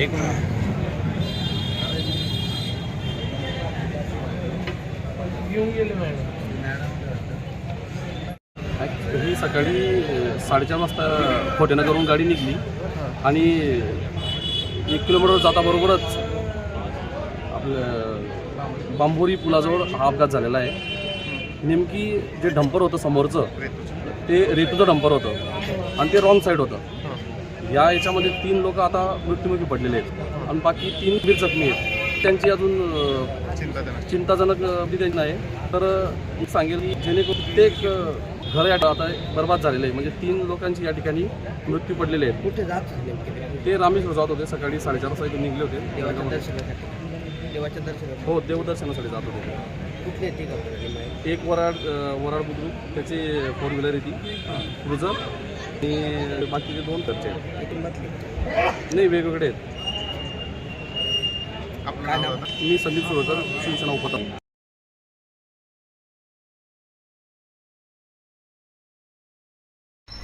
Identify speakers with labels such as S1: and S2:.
S1: एक
S2: ही सकाळी साडेचार वाजता खोटेनगरहून गाडी निघली आणि एक किलोमीटर जाताबरोबरच आपलं बांबोरी पुलाजवळ हा अपघात झालेला आहे. नेमकी जे डंपर होतं समोरचं ते रेतूचं डंपर होतं आणि ते रॉंग साईड होतं. या याच्यामध्ये तीन लोक आता मृत्युमुखी पडलेले आहेत. आणि बाकी तीन वीर जखमी आहेत. त्यांची अजून चिंताजनक. त्यांची नाही. तर मी सांगेल की जेणेकरून प्रत्येक घर या आता बर्बाद झालेलं आहे म्हणजे तीन लोकांची या ठिकाणी मृत्यू पडलेले आहेत.
S3: कुठे जात ते?
S2: रामेश्वर जात होते. सकाळी साडेचार वाजता इथून निघले होते.
S3: देवाच्या दर्शनासाठी.
S2: हो देवदर्शनासाठी जात होते एक वराड वराड बुद्रुक त्याची फोर व्हीलर येते क्रुझर आणि बाकीचे दोन खर्च आहेत. नाही वेगवेगळे आहेत. मी संदीप सुरकर शिवसेना उपता